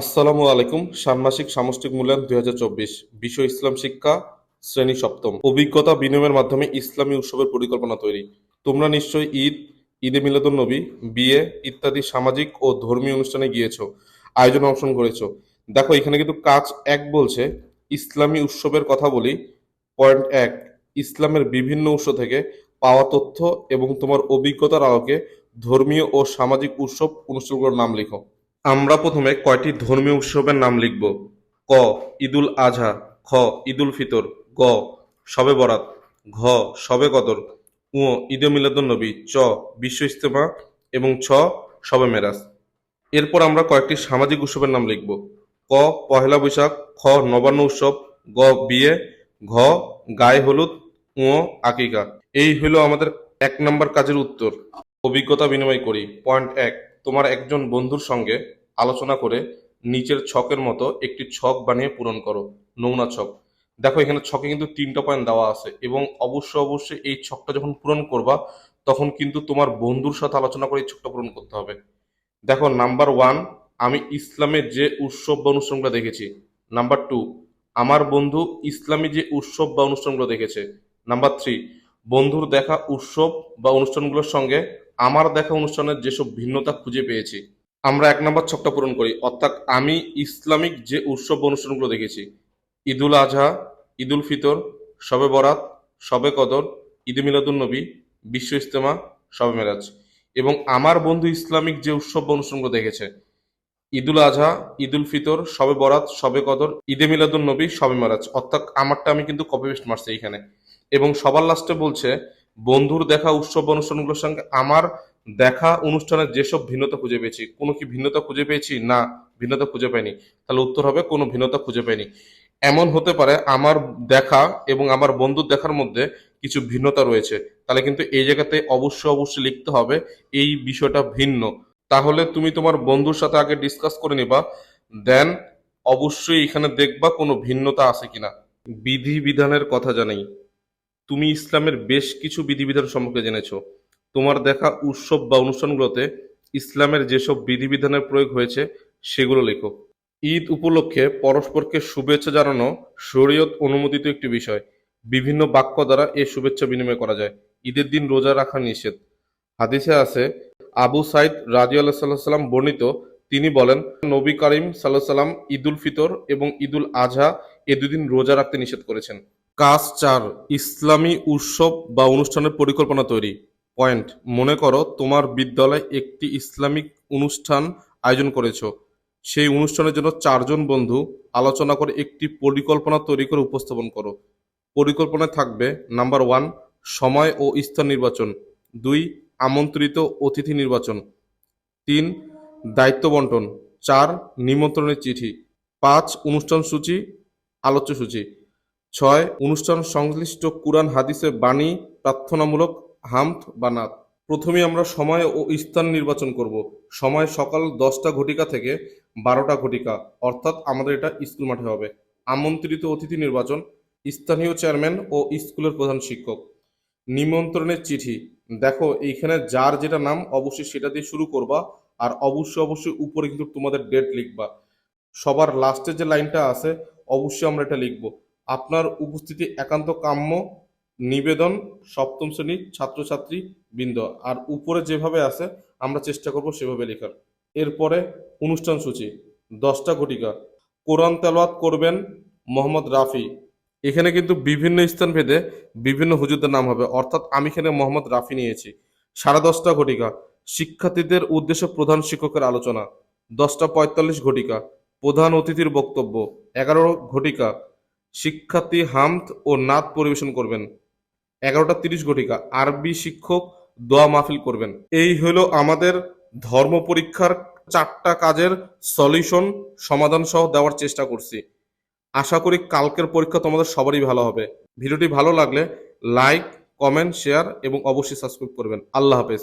আসসালামু আলাইকুম। ষান্মাসিক সামষ্টিক মূল্যায়ন দুই হাজার চব্বিশ। বিশ্ব ইসলাম শিক্ষা, শ্রেণি সপ্তম। অভিজ্ঞতা বিনিময়ের মাধ্যমে ইসলামী উৎসবের পরিকল্পনা তৈরি। তোমরা নিশ্চয়ই ঈদ, ঈদে মিলাদুন নবী, বিয়ে ইত্যাদি সামাজিক ও ধর্মীয় অনুষ্ঠানে গিয়েছো, আয়োজনে অংশগ্রহণ করেছ। দেখো, এখানে কিন্তু কাজ এক বলছে, ইসলামী উৎসবের কথা বলি। পয়েন্ট এক, ইসলামের বিভিন্ন উৎস থেকে পাওয়া তথ্য এবং তোমার অভিজ্ঞতার আলোকে ধর্মীয় ও সামাজিক উৎসব অনুষ্ঠানগুলোর নাম লেখো। আমরা প্রথমে কয়টি ধর্মীয় উৎসবের নাম লিখব? ক, ঈদুল আজহা খ, ঈদুল ফিতর, গ, শবে বরাত, ঘ, শবে কদর, উ, ঈদে মিলাদুন্নবী, চ, বিশ্ব ইস্তেমা এবং ছ, শবে মেরাজ। এরপর আমরা কয়েকটি সামাজিক উৎসবের নাম লিখব। ক, পহেলা বৈশাখ, খ, নবান্ন উৎসব, গ, বিয়ে, ঘ, গায়ে হলুদ ও আকিকা। এই হলো আমাদের এক নম্বর কাজের উত্তর। অভিজ্ঞতা বিনিময় করি। পয়েন্ট এক, তোমার একজন বন্ধুর সঙ্গে আলোচনা করে নিচের ছকের মতো একটি ছক বানিয়ে পূরণ করো, নমুনা ছক। দেখো, এখানে ছকে কিন্তু তিনটা পয়েন্ট দেওয়া আছে এবং অবশ্যই অবশ্যই এই ছকটা যখন পূরণ করবা, তখন কিন্তু তোমার বন্ধুর সাথে আলোচনা করে এই ছকটা পূরণ করতে হবে। দেখো নাম্বার ওয়ান আমি ইসলামের যে উৎসব বা অনুষ্ঠানগুলো দেখেছি। নাম্বার টু আমার বন্ধু ইসলামী যে উৎসব বা অনুষ্ঠানগুলো দেখেছে। নাম্বার থ্রি বন্ধুর দেখা উৎসব বা অনুষ্ঠানগুলোর সঙ্গে আমার দেখা অনুষ্ঠানের যেসব ভিন্নতা খুঁজে পেয়েছি। আমরা এক নম্বর ছকটা পূরণ করি। অর্থাৎ আমি ইসলামিক যে উৎসব অনুষ্ঠানগুলো দেখেছি, ঈদুল আজহা, ঈদুল ফিতর, শবে বরাত, শবে কদর, ঈদ মিলাদুল নবী, বিশ্ব ইস্তেমা শবে মেরাজ। এবং আমার বন্ধু ইসলামিক যে উৎসব অনুষ্ঠানগুলো দেখেছে, ঈদুল আজহা, ঈদুল ফিতর, শবে বরাত, শবে কদর, ঈদে মিলাদুল নবী, শবে মেরাজ। অর্থাৎ আমারটা আমি কিন্তু কপি পেস্ট মারছি এখানে এবং সবার লাস্টে বলছে, বন্ধুর দেখা উৎসব অনুষ্ঠানগুলোর সঙ্গে আমার দেখা অনুষ্ঠানের যেসব ভিন্নতা খুঁজে পেয়েছি, কোনো কি ভিন্নতা খুঁজে পেয়েছি? না, ভিন্নতা খুঁজে পাইনি। তাহলে উত্তর হবে, কোনো ভিন্নতা খুঁজে পাইনি। এমন হতে পারে আমার দেখা এবং আমার বন্ধুর দেখার মধ্যে কিছু ভিন্নতা রয়েছে। তাহলে কিন্তু এই জায়গাতে অবশ্যই অবশ্যই লিখতে হবে, এই বিষয়টা ভিন্ন। তাহলে তুমি তোমার বন্ধুর সাথে আগে ডিসকাস করে নিবা দেন অবশ্যই এখানে দেখবা কোনো ভিন্নতা আছে কিনা। বিধি বিধানের কথা জানাই। তুমি ইসলামের বেশ কিছু বিধিবিধান সম্পর্কে জেনেছো। তোমার দেখা উৎসব বা অনুষ্ঠানগুলোতে ইসলামের যেসব বিধিবিধানের প্রয়োগ হয়েছে, সেগুলো লেখো। ঈদ উপলক্ষে পরস্পরকে শুভেচ্ছা জানানো শরীয়ত অনুমোদিত একটি বিষয়। বিভিন্ন বাক্য দ্বারা এ শুভেচ্ছা বিনিময় করা যায়। ঈদের দিন রোজা রাখা নিষেধ। হাদিসে আছে, আবু সাইদ রাজি আল্লাহ সাল্লাহ সাল্লাম বর্ণিত, তিনি বলেন, নবী করিম সাল্লাহ সাল্লাম ঈদুল ফিতর এবং ঈদুল আজহা এ দুদিন রোজা রাখতে নিষেধ করেছেন। কাজ চার, ইসলামী উৎসব বা অনুষ্ঠানের পরিকল্পনা তৈরি। পয়েন্ট মনে করো তোমার বিদ্যালয় একটি ইসলামিক অনুষ্ঠান আয়োজন করেছ। সেই অনুষ্ঠানের জন্য চারজন বন্ধু আলোচনা করে একটি পরিকল্পনা তৈরি করে উপস্থাপন করো। পরিকল্পনায় থাকবে নাম্বার ওয়ান সময় ও স্থান নির্বাচন। দুই, আমন্ত্রিত অতিথি নির্বাচন। তিন, দায়িত্ব বন্টন। চার, নিমন্ত্রণের চিঠি। পাঁচ, অনুষ্ঠান সূচি, আলোচ্য সূচি। ছয়, অনুষ্ঠান সংশ্লিষ্ট কুরআন, হাদিসের বাণী প্রার্থনামূলক হামদ বা নাত। প্রথমে আমরা সময় ও স্থান নির্বাচন করব। সময় সকাল দশটা ঘটিকা থেকে বারোটা ঘটিকা, অর্থাৎ আমাদের এটা স্কুল মাঠে হবে। আমন্ত্রিত অতিথি নির্বাচন, স্থানীয় চেয়ারম্যান ও স্কুলের প্রধান শিক্ষক। নিমন্ত্রণের চিঠি। দেখো, এইখানে যার যেটা নাম, অবশ্যই সেটা দিয়ে শুরু করবা আর অবশ্যই অবশ্যই উপরে কিন্তু তোমাদের ডেট লিখবা। সবার লাস্টে যে লাইনটা আছে, অবশ্যই আমরা এটা লিখব। আপনার উপস্থিতি একান্ত কাম্য নিবেদন সপ্তম শ্রেণির ছাত্রছাত্রী বৃন্দ। আর উপরে যেভাবে আছে, আমরা চেষ্টা করব সেভাবে লেখার। এরপরে অনুষ্ঠান সূচি, দশটা ঘটিকা। কোরআন তেলাওয়াত করবেন মোহাম্মদ রাফি। এখানে কিন্তু বিভিন্ন স্থান ভেদে বিভিন্ন হুজুরদের নাম হবে। অর্থাৎ আমি এখানে মোহাম্মদ রাফি নিয়েছি। সাড়ে দশটা ঘটিকা, শিক্ষার্থীদের উদ্দেশ্যে প্রধান শিক্ষকের আলোচনা। দশটা পঁয়তাল্লিশ ঘটিকা, প্রধান অতিথির বক্তব্য। এগারো ঘটিকা, শিক্ষার্থী হামদ ও নাত পরিবেশন করবেন। এগারোটা তিরিশ ঘটিকা, আরবি শিক্ষক দোয়া মাহফিল করবেন। এই হলো আমাদের ধর্ম পরীক্ষার চারটা কাজের সলিউশন সমাধান সহ দেওয়ার চেষ্টা করছি। আশা করি কালকের পরীক্ষা তোমাদের সবারই ভালো হবে। ভিডিওটি ভালো লাগলে লাইক, কমেন্ট, শেয়ার এবং অবশ্যই সাবস্ক্রাইব করবেন। আল্লাহ হাফেজ।